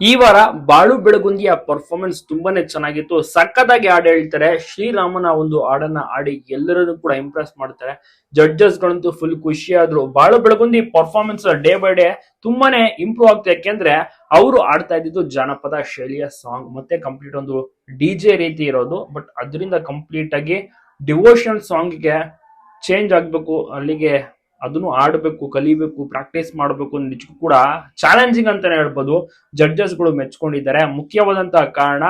ಈ ವಾರ ಬಾಳು ಬೆಳಗುಂದಿಯ ಪರ್ಫಾರ್ಮೆನ್ಸ್ ತುಂಬಾನೇ ಚೆನ್ನಾಗಿತ್ತು. ಸಕ್ಕತ್ತಾಗಿ ಹಾಡು ಹೇಳ್ತಾರೆ. ಶ್ರೀರಾಮನ ಒಂದು ಹಾಡನ್ನ ಆಡಿ ಎಲ್ಲರನ್ನು ಕೂಡ ಇಂಪ್ರೆಸ್ ಮಾಡ್ತಾರೆ. ಜಡ್ಜಸ್ ಗಳಂತೂ ಫುಲ್ ಖುಷಿ ಆದ್ರು Balu Belagundi performance day by day ತುಂಬಾನೇ ಇಂಪ್ರೂವ್ ಆಗ್ತಾ ಯಾಕೆಂದ್ರೆ ಅವರು ಆಡ್ತಾ ಇದ್ದಿದ್ದು ಜಾನಪದ ಶೈಲಿಯ ಸಾಂಗ್ ಮತ್ತೆ ಕಂಪ್ಲೀಟ್ ಒಂದು ಡಿ ಜೆ ರೀತಿ ಇರೋದು. ಬಟ್ ಅದರಿಂದ ಕಂಪ್ಲೀಟ್ ಆಗಿ ಡಿವೋಷನಲ್ ಸಾಂಗ್ಗೆ ಚೇಂಜ್ ಆಗ್ಬೇಕು. ಅಲ್ಲಿಗೆ ಅದನ್ನು ಆಡಬೇಕು, ಕಲಿಬೇಕು ಪ್ರಾಕ್ಟೀಸ್ ಮಾಡಬೇಕು ನಿಜಕ್ಕೂ ಕೂಡ ಚಾಲೆಂಜಿಂಗ್ ಅಂತಾನೆ ಹೇಳ್ಬೋದು. ಜಡ್ಜಸ್ಗಳು ಮೆಚ್ಕೊಂಡಿದ್ದಾರೆ. ಮುಖ್ಯವಾದಂತಹ ಕಾರಣ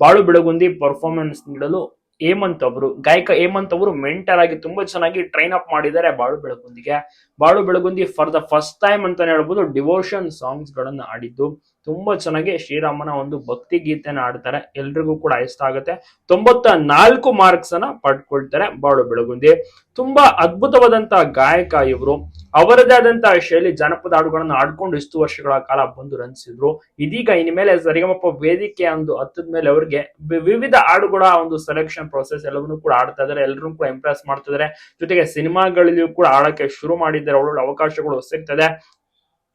ಬಾಳು ಬೆಳಗುಂದಿ ಪರ್ಫಾರ್ಮೆನ್ಸ್ ನೀಡಲು ಹೇಮಂತ್ ಅವರು. ಗಾಯಕ ಹೇಮಂತ್ ಅವರು ಮೆಂಟರ್ ಆಗಿ ತುಂಬಾ ಚೆನ್ನಾಗಿ ಟ್ರೈನ್ ಅಪ್ ಮಾಡಿದ್ದಾರೆ Balu ಬೆಳಗುಂದಿಗೆ. Balu Belagundi for the first time ಅಂತಾನೆ ಹೇಳ್ಬೋದು ಡಿವೋಷನ್ ಸಾಂಗ್ಸ್ ಗಳನ್ನ ಆಡಿದ್ದು ತುಂಬಾ ಚೆನ್ನಾಗಿ ಶ್ರೀರಾಮನ ಒಂದು ಭಕ್ತಿ ಗೀತೆನ ಆಡ್ತಾರೆ ಎಲ್ರಿಗೂ ಕೂಡ ಇಷ್ಟ ಆಗುತ್ತೆ. ತೊಂಬತ್ತ ನಾಲ್ಕು ಮಾರ್ಕ್ಸ್ ಅನ್ನ ಪಡ್ಕೊಳ್ತಾರೆ ಬಾಳು ಬೆಳಗುಂದಿ. ತುಂಬಾ ಅದ್ಭುತವಾದಂತಹ ಗಾಯಕ ಇವರು. ಅವರದೇ ಆದಂತಹ ಶೈಲಿ ಜಾನಪದ ಹಾಡುಗಳನ್ನು ಆಡ್ಕೊಂಡು ಇಷ್ಟು ವರ್ಷಗಳ ಕಾಲ ಬಂದು ರಂಜಿಸಿದ್ರು. ಇದೀಗ ಇನ್ಮೇಲೆ ಸರಿಗಮಪ್ಪ ವೇದಿಕೆ ಒಂದು ಹತ್ತದ ಮೇಲೆ ಅವರಿಗೆ ವಿವಿಧ ಹಾಡುಗಳ ಒಂದು ಸೆಲೆಕ್ಷನ್ ಪ್ರೊಸೆಸ್ ಎಲ್ಲವನ್ನೂ ಕೂಡ ಆಡ್ತಾ ಇದಾರೆ. ಎಲ್ಲರೂ ಕೂಡ ಇಂಪ್ರೆಸ್ ಮಾಡ್ತಿದ್ದಾರೆ ಜೊತೆಗೆ ಸಿನಿಮಾಗಳಲ್ಲಿಯೂ ಕೂಡ ಆಡಕ್ಕೆ ಶುರು ಮಾಡಿದ್ದಾರೆ. ಒಳ್ಳೊಳ್ಳೆ ಅವಕಾಶಗಳು ಸಿಗ್ತದೆ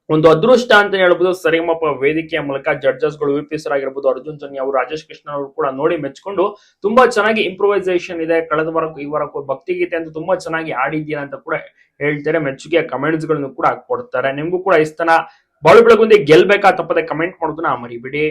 ಒಂದು ಅದೃಷ್ಟ ಅಂತ ಹೇಳ್ಬೋದು. ಸರಿಗಮಪ ವೇದಿಕೆಯ ಮೂಲಕ ಜಡ್ಜಸ್ಗಳು ವಿ ಆಗಿರ್ಬೋದು, ಅರ್ಜುನ್ ಜನ್ಯ ಅವರು, ರಾಜೇಶ್ ಕೃಷ್ಣ ಅವರು ಕೂಡ ನೋಡಿ ಮೆಚ್ಕೊಂಡು ತುಂಬಾ ಚೆನ್ನಾಗಿ ಇಂಪ್ರೂವೈಸೇಷನ್ ಇದೆ. ಕಳೆದ ವಾರಕ್ಕೂ ಈ ವಾರಕ್ಕೂ ಭಕ್ತಿಗೀತೆ ಅಂತ ತುಂಬಾ ಚೆನ್ನಾಗಿ ಆಡಿದ್ದೀರಾ ಅಂತ ಕೂಡ ಹೇಳ್ತಾರೆ. ಮೆಚ್ಚುಗೆಯ ಕಮೆಂಟ್ಸ್ಗಳನ್ನು ಕೂಡ ಕೊಡ್ತಾರೆ ನಿಮ್ಗೂ ಕೂಡ ಇಷ್ಟನ ಬಾಳು ಬೆಳಗುಂದಿ ಗೆಲ್ಬೇಕಾ ತಪ್ಪದೆ ಕಮೆಂಟ್ ಮಾಡೋದನ್ನ ಮರಿಬಿಡಿ.